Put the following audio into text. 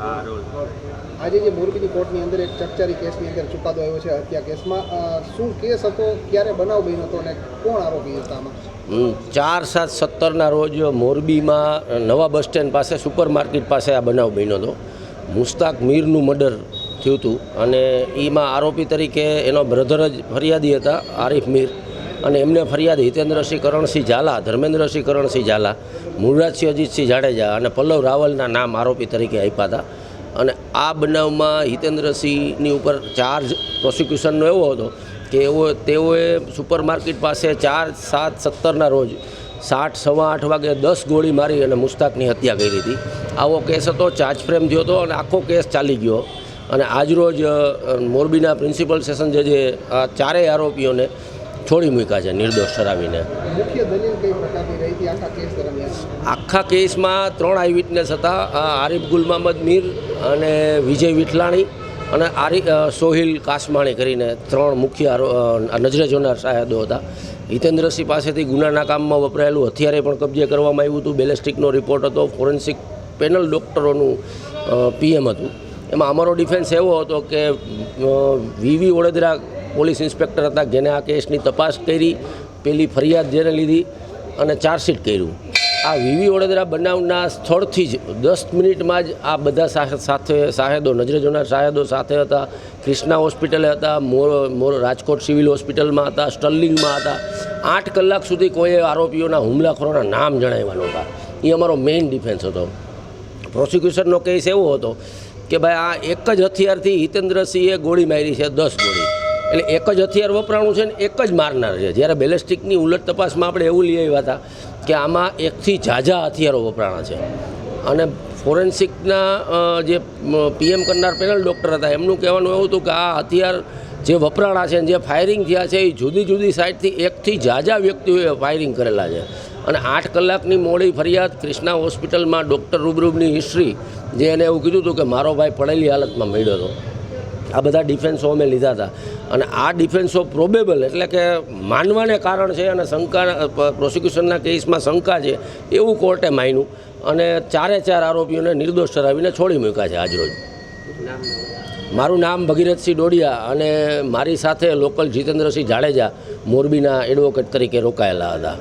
હા રોલ આજે જે મોરબીની કોર્ટની અંદર એક ચકચારી કેસની અંદર ચુકાદો આવ્યો છે હત્યા કેસમાં શું કેસ હતો, ક્યારે બનાવ બન્યો હતો અને કોણ આરોપી હતા આમાં? ચાર સાત સત્તરના રોજ મોરબીમાં નવા બસ સ્ટેન્ડ પાસે સુપર માર્કેટ પાસે આ બનાવ બન્યો હતો. મુસ્તાક મીરનું મર્ડર થયું હતું અને એમાં આરોપી તરીકે એનો બ્રધર જ ફરિયાદી હતા આરિફ મીર. અને એમને ફરિયાદ હિતેન્દ્રસિંહ કરણસિંહ ઝાલા, ધર્મેન્દ્રસિંહ કરણસિંહ ઝાલા, મૂળરાજસિંહ અજીતસિંહ જાડેજા અને પલ્લવ રાવલના નામ આરોપી તરીકે આપ્યા હતા. અને આ બનાવમાં હિતેન્દ્રસિંહની ઉપર ચાર્જ પ્રોસિક્યુશનનો એવો હતો કે એવો, તેઓએ સુપર માર્કેટ પાસે ચાર, સાત, સત્તરના રોજ સાઠ સવા આઠ વાગે દસ ગોળી મારી અને મુસ્તાકની હત્યા કરી હતી. આવો કેસ હતો ચાર્જ ફ્રેમ થયો હતો અને આખો કેસ ચાલી ગયો. અને આજરોજ મોરબીના પ્રિન્સિપલ સેશન જજે આ ચારેય આરોપીઓને છોડી મૂક્યા છે નિર્દોષ ઠરાવીને. આખા કેસમાં ત્રણ આઈ વિટનેસ હતા આરિફ ગુલ મહમદ મીર અને વિજય વિઠલાણી અને આરી સોહિલ કાસમાણી કરીને ત્રણ મુખ્ય નજરે જોનાર સાહેદો હતા. હિતેન્દ્રસિંહ પાસેથી ગુનાના કામમાં વપરાયેલું હથિયારે પણ કબજે કરવામાં આવ્યું હતું. બેલેસ્ટિકનો રિપોર્ટ હતો. ફોરેન્સિક પેનલ ડૉક્ટરોનું પીએમ હતું. એમાં અમારો ડિફેન્સ એવો હતો કે વીવી વડોદરા પોલીસ ઇન્સ્પેક્ટર હતા, જેને આ કેસની તપાસ કરી, પેલી ફરિયાદ જેને લીધી અને ચાર્જશીટ કર્યું. આ વીવી વડોદરા બનાવના સ્થળથી જ દસ મિનિટમાં જ આ બધા સાથે સાહેદો, નજરે જોનાર સાહેદો સાથે હતા ક્રિષ્ના હોસ્પિટલે હતા, મોર રાજકોટ સિવિલ હોસ્પિટલમાં હતા, સ્ટર્લિંગમાં હતા. આઠ કલાક સુધી કોઈ આરોપીઓના હુમલાખોરોના નામ જણાવ્યા નહોતા. એ અમારો મેઇન ડિફેન્સ હતો. પ્રોસિક્યુશનનો કેસ એવો હતો કે ભાઈ આ એક જ હથિયારથી હિતેન્દ્રસિંહે ગોળી મારી છે, દસ ગોળી. એટલે એક જ હથિયાર વપરાણું છે ને એક જ મારનાર છે. જ્યારે બેલેસ્ટિકની ઉલટ તપાસમાં આપણે એવું લઈ આવ્યા હતા કે આમાં એકથી ઝાઝા હથિયારો વપરાણા છે. અને ફોરેન્સિકના જે પીએમ કરનાર પેનલ ડૉક્ટર હતા, એમનું કહેવાનું એવું હતું કે આ હથિયાર જે વપરાણા છે જે ફાયરિંગ થયા છે, એ જુદી જુદી સાઇડથી એકથી ઝાઝા વ્યક્તિઓએ ફાયરિંગ કરેલા છે. અને આઠ કલાકની મોડી ફરિયાદ ક્રિષ્ના હોસ્પિટલમાં ડૉક્ટર રૂબરૂબની હિસ્ટ્રી, જે એને એવું કીધું હતું કે મારો ભાઈ પડેલી હાલતમાં મળ્યો હતો. આ બધા ડિફેન્સો અમે લીધા હતા. અને આ ડિફેન્સો પ્રોબેબલ એટલે કે માનવાને કારણ છે અને શંકા પ્રોસિક્યુશનના કેસમાં શંકા છે, એવું કોર્ટે માન્યું. અને ચારે ચાર આરોપીઓને નિર્દોષ ઠરાવીને છોડી મૂક્યા છે આજરોજ મારું નામ ભગીરથસિંહ ડોડિયા અને મારી સાથે લોકલ જીતેન્દ્રસિંહ જાડેજા મોરબીના એડવોકેટ તરીકે રોકાયેલા હતા.